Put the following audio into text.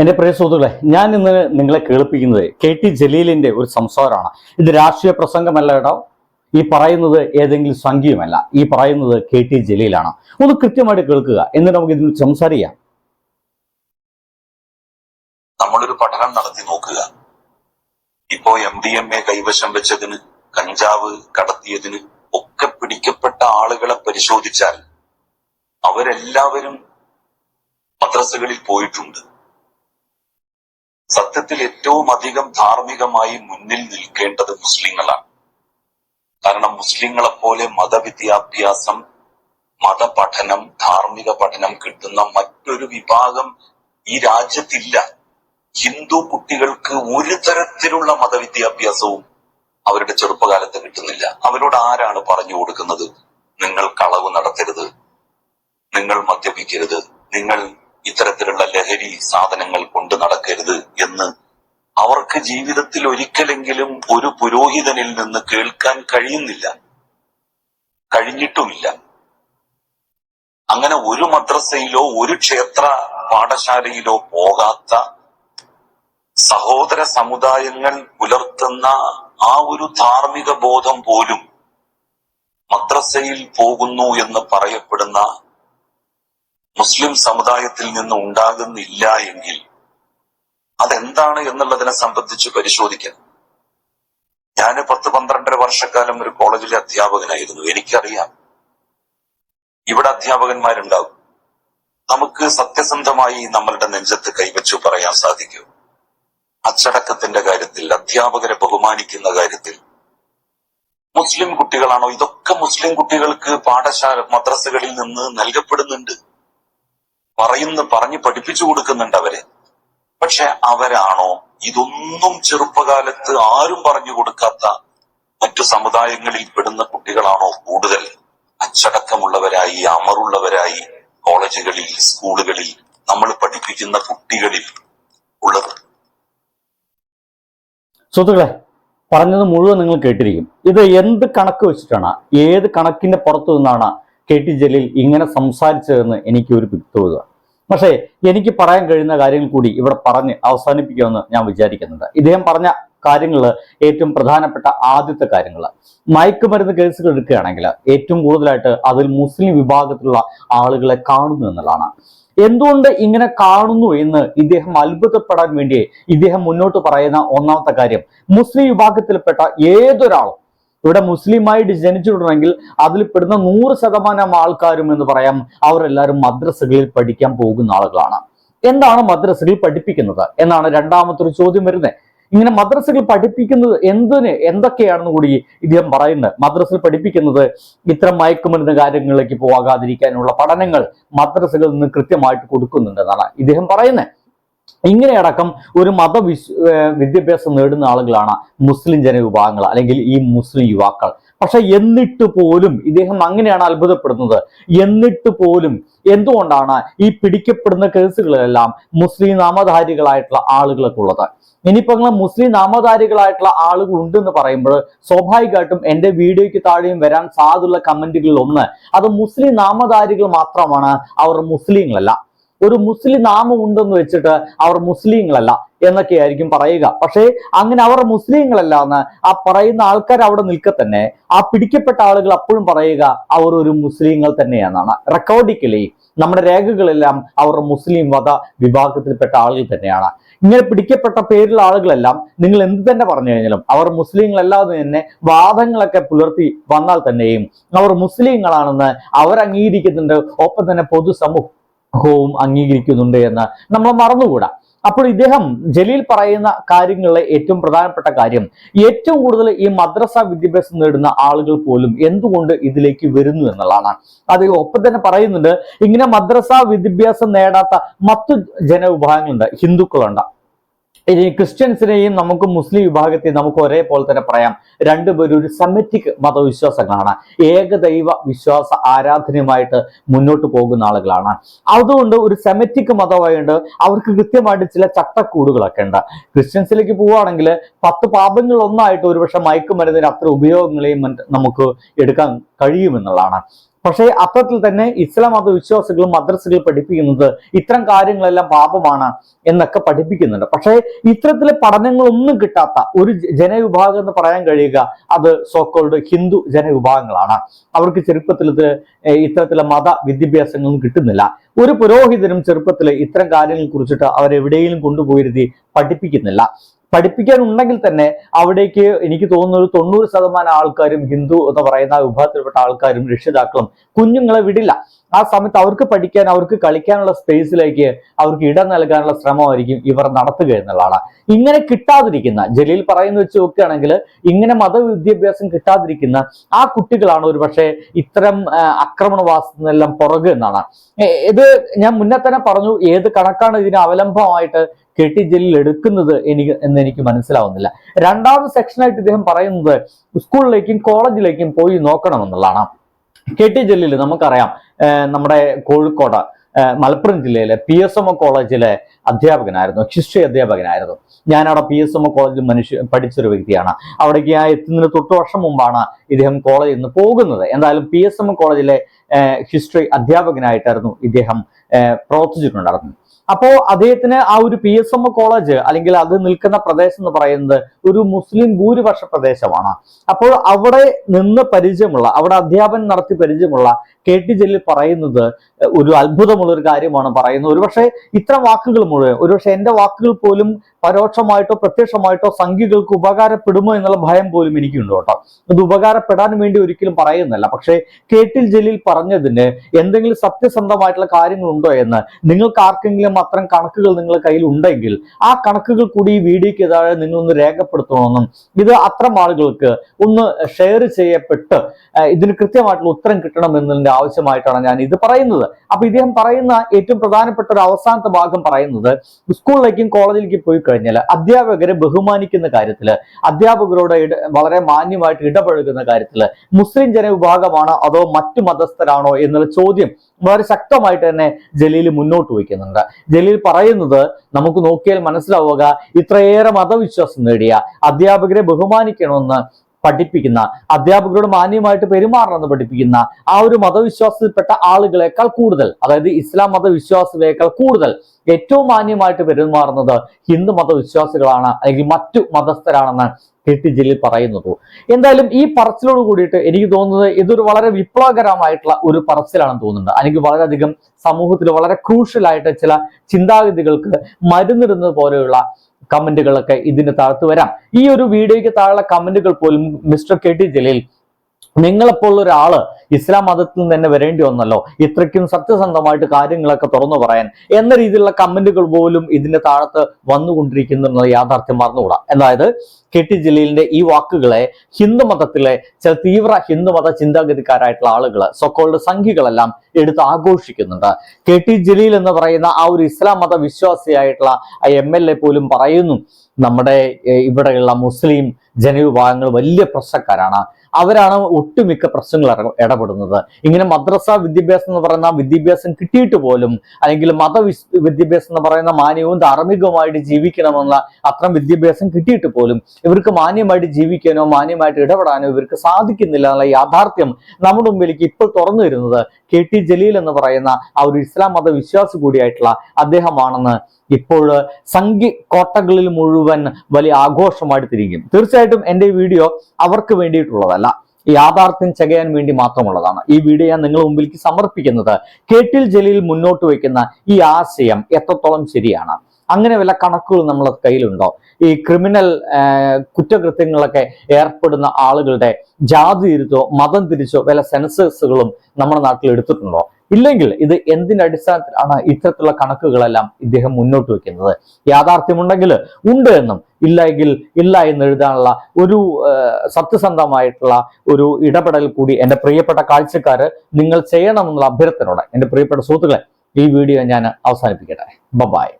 എന്റെ പ്രിയ സുഹൃത്തുക്കളെ ഞാൻ ഇന്ന് നിങ്ങളെ കേൾപ്പിക്കുന്നത് കെ ടി ജലീലിന്റെ ഒരു സംസാരമാണ്. ഇത് രാഷ്ട്രീയ പ്രസംഗമല്ല കേട്ടോ. ഈ പറയുന്നത് ഏതെങ്കിലും സംഖ്യയുമല്ല. ഈ പറയുന്നത് കെ ടി ജലീലാണ്. ഒന്ന് കൃത്യമായിട്ട് കേൾക്കുക. എന്നിട്ട് നമുക്ക് ഇതിൽ സംസാരിക്കാം. നമ്മളൊരു പഠനം നടത്തി നോക്കുക. ഇപ്പോ എം ഡി എം എ കൈവശം വെച്ചതിന് കഞ്ചാവ് കടത്തിയതിന് ഒക്കെ പിടിക്കപ്പെട്ട ആളുകളെ പരിശോധിച്ചാൽ അവരെല്ലാവരും മദ്രസകളിൽ പോയിട്ടുണ്ട്. സത്യത്തിൽ ഏറ്റവും അധികം ധാർമ്മികമായി മുന്നിൽ നിൽക്കേണ്ടത് മുസ്ലിങ്ങളാണ്. കാരണം മുസ്ലിങ്ങളെ പോലെ മതവിദ്യാഭ്യാസം മതപഠനം ധാർമ്മിക പഠനം കിട്ടുന്ന മറ്റൊരു വിഭാഗം ഈ രാജ്യത്തില്ല. ഹിന്ദു കുട്ടികൾക്ക് ഒരു തരത്തിലുള്ള മതവിദ്യാഭ്യാസവും അവരുടെ ചെറുപ്പകാലത്ത് കിട്ടുന്നില്ല. അവരോട് ആരാണ് പറഞ്ഞു കൊടുക്കുന്നത്? നിങ്ങൾ കളവ് നടത്തരുത്. നിങ്ങൾ മദ്യപിക്കരുത്. നിങ്ങൾ ഇത്തരത്തിലുള്ള ലഹരി സാധനങ്ങൾ കൊണ്ട് നടക്കരുത് എന്ന് അവർക്ക് ജീവിതത്തിൽ ഒരിക്കലെങ്കിലും ഒരു പുരോഹിതനിൽ നിന്ന് കേൾക്കാൻ കഴിയുന്നില്ല. കഴിഞ്ഞിട്ടുമില്ല. അങ്ങനെ ഒരു മദ്രസയിലോ ഒരു ക്ഷേത്ര പാഠശാലയിലോ പോകാത്ത സഹോദര സമുദായങ്ങൾ പുലർത്തുന്ന ആ ഒരു ധാർമ്മിക ബോധം പോലും മദ്രസയിൽ പോകുന്നു എന്ന് പറയപ്പെടുന്ന മുസ്ലിം സമുദായത്തിൽ നിന്ന് ഉണ്ടാകുന്നില്ല എങ്കിൽ അതെന്താണ് എന്നുള്ളതിനെ സംബന്ധിച്ച് പരിശോധിക്കണം. ഞാൻ പത്ത് പന്ത്രണ്ടര വർഷക്കാലം ഒരു കോളേജിലെ അധ്യാപകനായിരുന്നു. എനിക്കറിയാം. ഇവിടെ അധ്യാപകന്മാരുണ്ടാകും നമുക്ക് സത്യസന്ധമായി നമ്മളുടെ നെഞ്ചത്ത് കൈവച്ചു പറയാൻ സാധിക്കും. അച്ചടക്കത്തിന്റെ കാര്യത്തിൽ അധ്യാപകരെ ബഹുമാനിക്കുന്ന കാര്യത്തിൽ. മുസ്ലിം കുട്ടികളാണോ? ഇതൊക്കെ മുസ്ലിം കുട്ടികൾക്ക് പാഠശാല മദ്രസകളിൽ നിന്ന് നൽകപ്പെടുന്നുണ്ട്. പറയുന്ന പറഞ്ഞ് പഠിപ്പിച്ചു കൊടുക്കുന്നുണ്ട് അവരെ. പക്ഷെ അവരാണോ ഇതൊന്നും ചെറുപ്പകാലത്ത് ആരും പറഞ്ഞു കൊടുക്കാത്ത മറ്റു സമുദായങ്ങളിൽ പെടുന്ന കുട്ടികളാണോ കൂടുതൽ? അച്ചടക്കമുള്ളവരായി അമറുള്ളവരായി കോളേജുകളിൽ സ്കൂളുകളിൽ നമ്മൾ പഠിപ്പിക്കുന്ന കുട്ടികളിൽ ഉള്ളത്. സുഹൃത്തുക്കളെ പറഞ്ഞത് മുഴുവൻ നിങ്ങൾ കേട്ടിരിക്കും. ഇത് എന്ത് കണക്ക് വെച്ചിട്ടാണ്? ഏത് കണക്കിന്റെ പുറത്തു നിന്നാണ് കെ ടി ജലീൽ ഇങ്ങനെ സംസാരിച്ചതെന്ന് എനിക്ക് ഒരു പിക്തോതുക പക്ഷേ എനിക്ക് പറയാൻ കഴിയുന്ന കാര്യങ്ങൾ കൂടി ഇവിടെ പറഞ്ഞ് അവസാനിപ്പിക്കുമെന്ന് ഞാൻ വിചാരിക്കുന്നുണ്ട്. ഇദ്ദേഹം പറഞ്ഞ കാര്യങ്ങൾ ഏറ്റവും പ്രധാനപ്പെട്ട ആദ്യത്തെ കാര്യങ്ങൾ മയക്കുമരുന്ന് കേസുകൾ എടുക്കുകയാണെങ്കിൽ ഏറ്റവും കൂടുതലായിട്ട് അതിൽ മുസ്ലിം വിഭാഗത്തിലുള്ള ആളുകളെ കാണുന്നു എന്നുള്ളതാണ്. എന്തുകൊണ്ട് ഇങ്ങനെ കാണുന്നു എന്ന് ഇദ്ദേഹം അത്ഭുതപ്പെടാൻ വേണ്ടി ഇദ്ദേഹം മുന്നോട്ട് പറയുന്ന ഒന്നാമത്തെ കാര്യം മുസ്ലിം വിഭാഗത്തിൽപ്പെട്ട ഏതൊരാളും ഇവിടെ മുസ്ലിമായിട്ട് ജനിച്ചിട്ടുണ്ടെങ്കിൽ അതിൽ പെടുന്ന നൂറ് ശതമാനം ആൾക്കാരും എന്ന് പറയാം അവരെല്ലാവരും മദ്രസകളിൽ പഠിക്കാൻ പോകുന്ന ആളുകളാണ്. എന്താണ് മദ്രസകളിൽ പഠിപ്പിക്കുന്നത്? എന്നാണ് രണ്ടാമത്തെ ഒരു ചോദ്യം വരുന്നത്. ഇങ്ങനെ മദ്രസകൾ പഠിപ്പിക്കുന്നത് എന്തിന്? എന്തൊക്കെയാണെന്ന് കൂടി ഇദ്ദേഹം പറയുന്നത്. മദ്രസയിൽ പഠിപ്പിക്കുന്നത് ഇത്തരം മയക്കുമരുന്ന് കാര്യങ്ങളിലേക്ക് പോകാതിരിക്കാനുള്ള പഠനങ്ങൾ മദ്രസകളിൽ നിന്ന് കൃത്യമായിട്ട് കൊടുക്കുന്നുണ്ടെന്നാണ് ഇദ്ദേഹം പറയുന്നത്. ഇങ്ങനെയടക്കം ഒരു മത വിദ്യാഭ്യാസം നേടുന്ന ആളുകളാണ് മുസ്ലിം ജനവിഭാഗങ്ങൾ അല്ലെങ്കിൽ ഈ മുസ്ലിം യുവാക്കൾ. പക്ഷെ എന്നിട്ട് പോലും ഇദ്ദേഹം അങ്ങനെയാണ് അത്ഭുതപ്പെടുന്നത്. എന്നിട്ട് പോലും എന്തുകൊണ്ടാണ് ഈ പിടിക്കപ്പെടുന്ന കേസുകളിലെല്ലാം മുസ്ലിം നാമധാരികളായിട്ടുള്ള ആളുകളൊക്കെ ഉള്ളത് ഇനിയിപ്പോ നിങ്ങൾ മുസ്ലിം നാമധാരികളായിട്ടുള്ള ആളുകൾ ഉണ്ടെന്ന് പറയുമ്പോൾ സ്വാഭാവികമായിട്ടും എന്റെ വീഡിയോയ്ക്ക് താഴെയും വരാൻ സാധ്യതയുള്ള കമന്റുകളിൽ ഒന്ന് അത് മുസ്ലിം നാമധാരികൾ മാത്രമാണ് അവർ മുസ്ലിങ്ങളല്ല. ഒരു മുസ്ലിം നാമം ഉണ്ടെന്ന് വെച്ചിട്ട് അവർ മുസ്ലിങ്ങളല്ല എന്നൊക്കെയായിരിക്കും പറയുക. പക്ഷേ അങ്ങനെ അവർ മുസ്ലിങ്ങളല്ല എന്ന് ആ പറയുന്ന ആൾക്കാർ അവിടെ നിൽക്കെ തന്നെ ആ പിടിക്കപ്പെട്ട ആളുകൾ അപ്പോഴും പറയുക അവർ ഒരു മുസ്ലിങ്ങൾ തന്നെയാണെന്നാണ്. റെക്കോർഡിക്കലി നമ്മുടെ രേഖകളെല്ലാം അവർ മുസ്ലിം വധ വിഭാഗത്തിൽപ്പെട്ട ആളുകൾ തന്നെയാണ്. ഇങ്ങനെ പിടിക്കപ്പെട്ട പേരിലുള്ള ആളുകളെല്ലാം നിങ്ങൾ എന്ത് തന്നെ പറഞ്ഞു കഴിഞ്ഞാലും അവർ മുസ്ലിങ്ങളല്ലാതെ തന്നെ വാദങ്ങളൊക്കെ പുലർത്തി വന്നാൽ തന്നെയും അവർ മുസ്ലിങ്ങളാണെന്ന് അവർ അംഗീകരിക്കുന്നുണ്ട്. ഒപ്പം തന്നെ പൊതുസമൂഹം ഹോം അംഗീകരിക്കുന്നുണ്ട് എന്ന് നമ്മൾ മറന്നുകൂടാ. അപ്പോൾ ഇദ്ദേഹം ജലീൽ പറയുന്ന കാര്യങ്ങളിലെ ഏറ്റവും പ്രധാനപ്പെട്ട കാര്യം ഏറ്റവും കൂടുതൽ ഈ മദ്രസ വിദ്യാഭ്യാസം നേടുന്ന ആളുകൾ പോലും എന്തുകൊണ്ട് ഇതിലേക്ക് വരുന്നു എന്നുള്ളതാണ്. അത് ഒപ്പം തന്നെ പറയുന്നുണ്ട് ഇങ്ങനെ മദ്രസ വിദ്യാഭ്യാസം നേടാത്ത മറ്റു ജനവിഭാഗങ്ങളുണ്ട് ഹിന്ദുക്കളുണ്ട്. ഇനി ക്രിസ്ത്യൻസിനെയും നമുക്ക് മുസ്ലിം വിഭാഗത്തെയും നമുക്ക് ഒരേപോലെ തന്നെ പറയാം. രണ്ടുപേരും ഒരു സെമറ്റിക് മതവിശ്വാസങ്ങളാണ്. ഏകദൈവ വിശ്വാസ ആരാധനയുമായിട്ട് മുന്നോട്ട് പോകുന്ന ആളുകളാണ്. അതുകൊണ്ട് ഒരു സെമറ്റിക് മതമായിട്ട് അവർക്ക് കൃത്യമായിട്ട് ചില ചട്ടക്കൂടുകളൊക്കെ ഉണ്ട്. ക്രിസ്ത്യൻസിലേക്ക് പോവുകയാണെങ്കിൽ പത്ത് പാപങ്ങൾ ഒന്നായിട്ട് ഒരുപക്ഷെ മയക്കുമരുന്നിന് അത്ര ഉപയോഗങ്ങളെയും നമുക്ക് എടുക്കാൻ കഴിയുമെന്നുള്ളതാണ്. പക്ഷേ അത്തരത്തിൽ തന്നെ ഇസ്ലാം മത വിശ്വാസികളും മദ്രസകൾ പഠിപ്പിക്കുന്നത് ഇത്തരം കാര്യങ്ങളെല്ലാം പാപമാണ് എന്നൊക്കെ പഠിപ്പിക്കുന്നുണ്ട്. പക്ഷേ ഇത്തരത്തിലെ പഠനങ്ങളൊന്നും കിട്ടാത്ത ഒരു ജനവിഭാഗം എന്ന് പറയാൻ കഴിയുക അത് സോക്കോൾഡ് ഹിന്ദു ജനവിഭാഗങ്ങളാണ്. അവർക്ക് ചെറുപ്പത്തിൽ ഇത്തരത്തിലെ മത വിദ്യാഭ്യാസങ്ങളൊന്നും കിട്ടുന്നില്ല. ഒരു പുരോഹിതനും ചെറുപ്പത്തിൽ ഇത്തരം കാര്യങ്ങളെ കുറിച്ചിട്ട് അവരെവിടെയെങ്കിലും കൊണ്ടുപോയിരുത്തി പഠിപ്പിക്കുന്നില്ല. പഠിപ്പിക്കാനുണ്ടെങ്കിൽ തന്നെ അവിടേക്ക് എനിക്ക് തോന്നുന്ന ഒരു തൊണ്ണൂറ് ശതമാനം ആൾക്കാരും ഹിന്ദു എന്ന് പറയുന്ന വിഭാഗത്തിൽപ്പെട്ട ആൾക്കാരും രക്ഷിതാക്കളും കുഞ്ഞുങ്ങളെ വിടില്ല. ആ സമയത്ത് അവർക്ക് പഠിക്കാൻ അവർക്ക് കളിക്കാനുള്ള സ്പേസിലേക്ക് അവർക്ക് ഇടം നൽകാനുള്ള ശ്രമമായിരിക്കും ഇവർ നടത്തുക എന്നുള്ളതാണ്. ഇങ്ങനെ കിട്ടാതിരിക്കുന്ന ജലീൽ പറയുന്ന വെച്ച് നോക്കുകയാണെങ്കിൽ ഇങ്ങനെ മതവിദ്യാഭ്യാസം കിട്ടാതിരിക്കുന്ന ആ കുട്ടികളാണ് ഒരു പക്ഷേ ഇത്തരം ആക്രമണവാസത്തിനെല്ലാം പുറകെ എന്നാണ്. ഇത് ഞാൻ മുന്നേ തന്നെ പറഞ്ഞു ഏത് കണക്കാണ് ഇതിന് അവലംബമായിട്ട് കെ ടി ജലീൽ എടുക്കുന്നത് എനിക്ക് എന്ന് എനിക്ക് മനസ്സിലാവുന്നില്ല. രണ്ടാമത് സെക്ഷനായിട്ട് ഇദ്ദേഹം പറയുന്നത് സ്കൂളിലേക്കും കോളേജിലേക്കും പോയി നോക്കണമെന്നുള്ളതാണ്. കെ ജലീൽ നമുക്കറിയാം നമ്മുടെ കോഴിക്കോട് മലപ്പുറം ജില്ലയിലെ പി എസ് എം ഒ കോളേജിലെ അധ്യാപകനായിരുന്നു ഹിസ്റ്ററി അധ്യാപകനായിരുന്നു. ഞാൻ അവിടെ പി എസ് എം ഒ കോളേജിൽ മനുഷ്യ പഠിച്ചൊരു വ്യക്തിയാണ്. അവിടേക്ക് ഞാൻ എത്തുന്നതിന് തൊട്ട് വർഷം മുമ്പാണ് ഇദ്ദേഹം കോളേജിൽ നിന്ന് പോകുന്നത്. എന്തായാലും പി എസ് എം ഒ കോളേജിലെ ഹിസ്റ്ററി അധ്യാപകനായിട്ടായിരുന്നു ഇദ്ദേഹം പ്രവർത്തിച്ചിട്ടുണ്ടായിരുന്നു അപ്പോ അദ്ദേഹത്തിന് ആ ഒരു പി എസ് എം കോളേജ് അല്ലെങ്കിൽ അത് നിൽക്കുന്ന പ്രദേശം എന്ന് പറയുന്നത് ഒരു മുസ്ലിം ഭൂരിപക്ഷ പ്രദേശമാണ്. അപ്പോൾ അവിടെ നിന്ന് പരിചയമുള്ള അവിടെ അധ്യാപനം നടത്തി പരിചയമുള്ള കെ ടി ജലീൽ പറയുന്നത് ഒരു അത്ഭുതമുള്ള ഒരു കാര്യമാണ് പറയുന്നത്. ഒരുപക്ഷെ ഇത്തരം വാക്കുകൾ മുഴുവൻ ഒരുപക്ഷെ എന്റെ വാക്കുകൾ പോലും പരോക്ഷമായിട്ടോ പ്രത്യക്ഷമായിട്ടോ സംഖ്യകൾക്ക് ഉപകാരപ്പെടുമോ എന്നുള്ള ഭയം പോലും എനിക്കുണ്ട് കേട്ടോ. അത് ഉപകാരപ്പെടാൻ വേണ്ടി ഒരിക്കലും പറയുന്നില്ല പക്ഷേ കെ ടി ജലീൽ പറഞ്ഞതിന് എന്തെങ്കിലും സത്യസന്ധമായിട്ടുള്ള കാര്യങ്ങളുണ്ടോ എന്ന് നിങ്ങൾക്ക് ആർക്കെങ്കിലും അത്തരം കണക്കുകൾ നിങ്ങളുടെ കയ്യിൽ ഉണ്ടെങ്കിൽ ആ കണക്കുകൾ കൂടി ഈ വീഡിയോയ്ക്ക് താഴെ നിങ്ങളൊന്ന് രേഖപ്പെടുത്തണമെന്നും ഇത് അത്തരം ആളുകൾക്ക് ഒന്ന് ഷെയർ ചെയ്യപ്പെട്ട് ഇതിന് കൃത്യമായിട്ടുള്ള ഉത്തരം കിട്ടണം എന്നതിന്റെ ആവശ്യമായിട്ടാണ് ഞാൻ ഇത് പറയുന്നത്. അപ്പൊ ഇദ്ദേഹം പറയുന്ന ഏറ്റവും പ്രധാനപ്പെട്ട ഒരു അവസാനത്തെ ഭാഗം പറയുന്നത് സ്കൂളിലേക്കും കോളേജിലേക്കും പോയി കഴിഞ്ഞാൽ അധ്യാപകരെ ബഹുമാനിക്കുന്ന കാര്യത്തിൽ അധ്യാപകരോട് വളരെ മാന്യമായിട്ട് ഇടപഴകുന്ന കാര്യത്തിൽ മുസ്ലിം ജനവിഭാഗമാണോ അതോ മറ്റു മതസ്ഥരാണോ എന്നുള്ള ചോദ്യം വളരെ ശക്തമായിട്ട് തന്നെ ജലീൽ മുന്നോട്ട് വയ്ക്കുന്നുണ്ട്. ജലീൽ പറയുന്നത് നമുക്ക് നോക്കിയാൽ മനസ്സിലാവുക ഇത്രയേറെ മതവിശ്വാസം നേടിയ അധ്യാപകരെ ബഹുമാനിക്കണമെന്ന് പഠിപ്പിക്കുന്ന അധ്യാപകരോട് മാന്യമായിട്ട് പെരുമാറണമെന്ന് പഠിപ്പിക്കുന്ന ആ ഒരു മതവിശ്വാസത്തിൽപ്പെട്ട ആളുകളെക്കാൾ കൂടുതൽ അതായത് ഇസ്ലാം മതവിശ്വാസികളെക്കാൾ കൂടുതൽ ഏറ്റവും മാന്യമായിട്ട് പെരുമാറുന്നത് ഹിന്ദു മതവിശ്വാസികളാണ് അല്ലെങ്കിൽ മറ്റു മതസ്ഥരാണെന്ന് ടി ജലീൽ പറയുന്നത്. എന്തായാലും ഈ പറച്ചിലോട് കൂടിയിട്ട് എനിക്ക് തോന്നുന്നത് ഇതൊരു വളരെ വിപ്ലവകരമായിട്ടുള്ള ഒരു പറച്ചിലാണെന്ന് തോന്നുന്നുണ്ട്. അല്ലെങ്കിൽ വളരെയധികം സമൂഹത്തിൽ വളരെ ക്രൂഷ്യലായിട്ട് ചില ചിന്താഗതികൾക്ക് മരുന്നിടുന്നത് പോലെയുള്ള കമന്റുകളൊക്കെ ഇതിന് താഴത്ത് വരാം. ഈ ഒരു വീഡിയോയ്ക്ക് താഴെയുള്ള കമന്റുകൾ പോലും മിസ്റ്റർ കെ ടി ജലീൽ നിങ്ങളെപ്പോലുള്ള ഒരാൾ ഇസ്ലാം മതത്തിൽ നിന്ന് തന്നെ വരേണ്ടി വന്നല്ലോ. ഇത്രയ്ക്കും സത്യസന്ധമായിട്ട് കാര്യങ്ങളൊക്കെ തുറന്നു പറയാൻ എന്ന രീതിയിലുള്ള കമന്റുകൾ പോലും ഇതിന്റെ താഴത്ത് എന്നുള്ള യാഥാർത്ഥ്യം മറന്നുകൂടാ. അതായത് കെ ടി ജലീലിന്റെ ഈ വാക്കുകളെ ഹിന്ദു മതത്തിലെ ചില തീവ്ര ഹിന്ദുമത ചിന്താഗതിക്കാരായിട്ടുള്ള ആളുകൾ സൊക്കോൾഡ് സംഘികളെല്ലാം എടുത്ത് ആഘോഷിക്കുന്നുണ്ട്. കെ ടി ജലീൽ എന്ന് പറയുന്ന ആ ഒരു ഇസ്ലാം മത വിശ്വാസിയായിട്ടുള്ള ആ എം എൽ എ പോലും പറയുന്നു നമ്മുടെ ഇവിടെയുള്ള മുസ്ലിം ജനവിഭാഗങ്ങൾ വലിയ പ്രശ്നക്കാരാണ്. അവരാണ് ഒട്ടുമിക്ക പ്രശ്നങ്ങൾ ഇട- ഇടപെടുന്നത്. ഇങ്ങനെ മദ്രസ വിദ്യാഭ്യാസം എന്ന് പറയുന്ന വിദ്യാഭ്യാസം കിട്ടിയിട്ട് പോലും അല്ലെങ്കിൽ മത വിദ്യാഭ്യാസം എന്ന് പറയുന്ന മാന്യവും ധാർമ്മികവുമായിട്ട് ജീവിക്കണമെന്ന അത്തരം വിദ്യാഭ്യാസം കിട്ടിയിട്ട് പോലും ഇവർക്ക് മാന്യമായിട്ട് ജീവിക്കാനോ മാന്യമായിട്ട് ഇടപെടാനോ ഇവർക്ക് സാധിക്കുന്നില്ല എന്നുള്ള യാഥാർത്ഥ്യം നമ്മുടെ മുമ്പിലേക്ക് ഇപ്പോൾ തുറന്നു വരുന്നത് കെ ടി ജലീൽ എന്ന് പറയുന്ന ആ ഒരു ഇസ്ലാം മത വിശ്വാസി കൂടിയായിട്ടുള്ള അദ്ദേഹമാണെന്ന് ഇപ്പോൾ സംഘി കോട്ടകളിൽ മുഴുവൻ വലിയ ആഘോഷമായിട്ട് തിരിക്കും തീർച്ചയായിട്ടും എന്റെ വീഡിയോ അവർക്ക് വേണ്ടിയിട്ടുള്ളതല്ല. യാഥാർത്ഥ്യം ചകയാൻ വേണ്ടി മാത്രമുള്ളതാണ്. ഈ വീഡിയോ ഞാൻ നിങ്ങളുടെ മുമ്പിലേക്ക് സമർപ്പിക്കുന്നത് കേട്ടിൽ ജലീൽ മുന്നോട്ട് വയ്ക്കുന്ന ഈ ആശയം എത്രത്തോളം ശരിയാണ്? അങ്ങനെ വല്ല കണക്കുകൾ നമ്മളെ കയ്യിലുണ്ടോ? ഈ ക്രിമിനൽ കുറ്റകൃത്യങ്ങളൊക്കെ ഏർപ്പെടുന്ന ആളുകളുടെ ജാതി തിരിച്ചോ മതം തിരിച്ചോ വല്ല സെൻസസുകളും നമ്മുടെ നാട്ടിൽ എടുത്തിട്ടുണ്ടോ? ഇല്ലെങ്കിൽ ഇത് എന്തിന്റെ അടിസ്ഥാനത്തിലാണ് ഇത്തരത്തിലുള്ള കണക്കുകളെല്ലാം ഇദ്ദേഹം മുന്നോട്ട് വെക്കുന്നത്? യാഥാർത്ഥ്യമുണ്ടെങ്കിൽ ഉണ്ട് എന്നും ഇല്ല എങ്കിൽ ഇല്ല എന്ന് എഴുതാനുള്ള ഒരു സത്യസന്ധമായിട്ടുള്ള ഒരു ഇടപെടൽ കൂടി എന്റെ പ്രിയപ്പെട്ട കാഴ്ചക്കാര് നിങ്ങൾ ചെയ്യണമെന്നുള്ള അഭ്യർത്ഥനയോടെ എന്റെ പ്രിയപ്പെട്ട സുഹൃത്തുക്കളെ ഈ വീഡിയോ ഞാൻ അവസാനിപ്പിക്കട്ടെ. ബബായ്